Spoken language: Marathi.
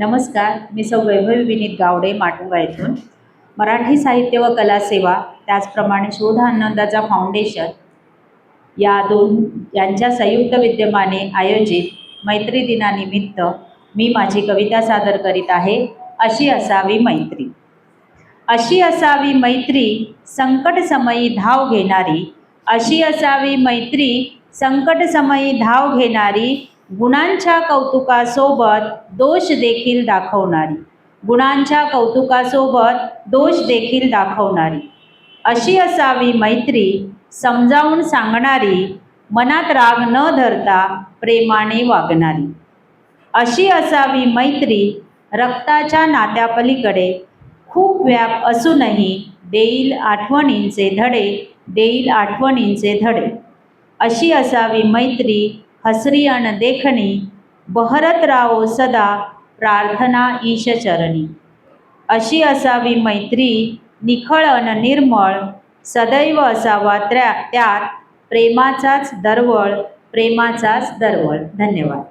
नमस्कार मी सौ वैभवी विनीत गावडे माटुंगा येथून मराठी साहित्य व कला सेवा त्याचप्रमाणे शोध आनंदाचा फाउंडेशन या दोन यांच्या संयुक्त विद्यमाने आयोजित मैत्री दिनानिमित्त मी माझी कविता सादर करीत आहे अशी असावी मैत्री. अशी असावी मैत्री संकटसमयी धाव घेणारी अशी असावी मैत्री संकटसमयी धाव घेणारी गुणांच्या कौतुकासोबत दोष देखील दाखवणारी. गुणांच्या कौतुकासोबत दोष देखील दाखवणारी. अशी असावी मैत्री समजावून सांगणारी मनात राग न धरता प्रेमाने वागणारी. अशी असावी मैत्री रक्ताच्या नात्यापलीकडे खूप व्याप असूनही देईल आठवणींचे धडे देईल आठवणींचे धडे. अशी असावी मैत्री हसरी अन देखणी बहरत राहो सदा प्रार्थना ईशचरणी अशी असावी मैत्री निखळ अन निर्मळ सदैव असावा त्या त्यात प्रेमाचाच दरवळ प्रेमाचाच दरवळ. धन्यवाद.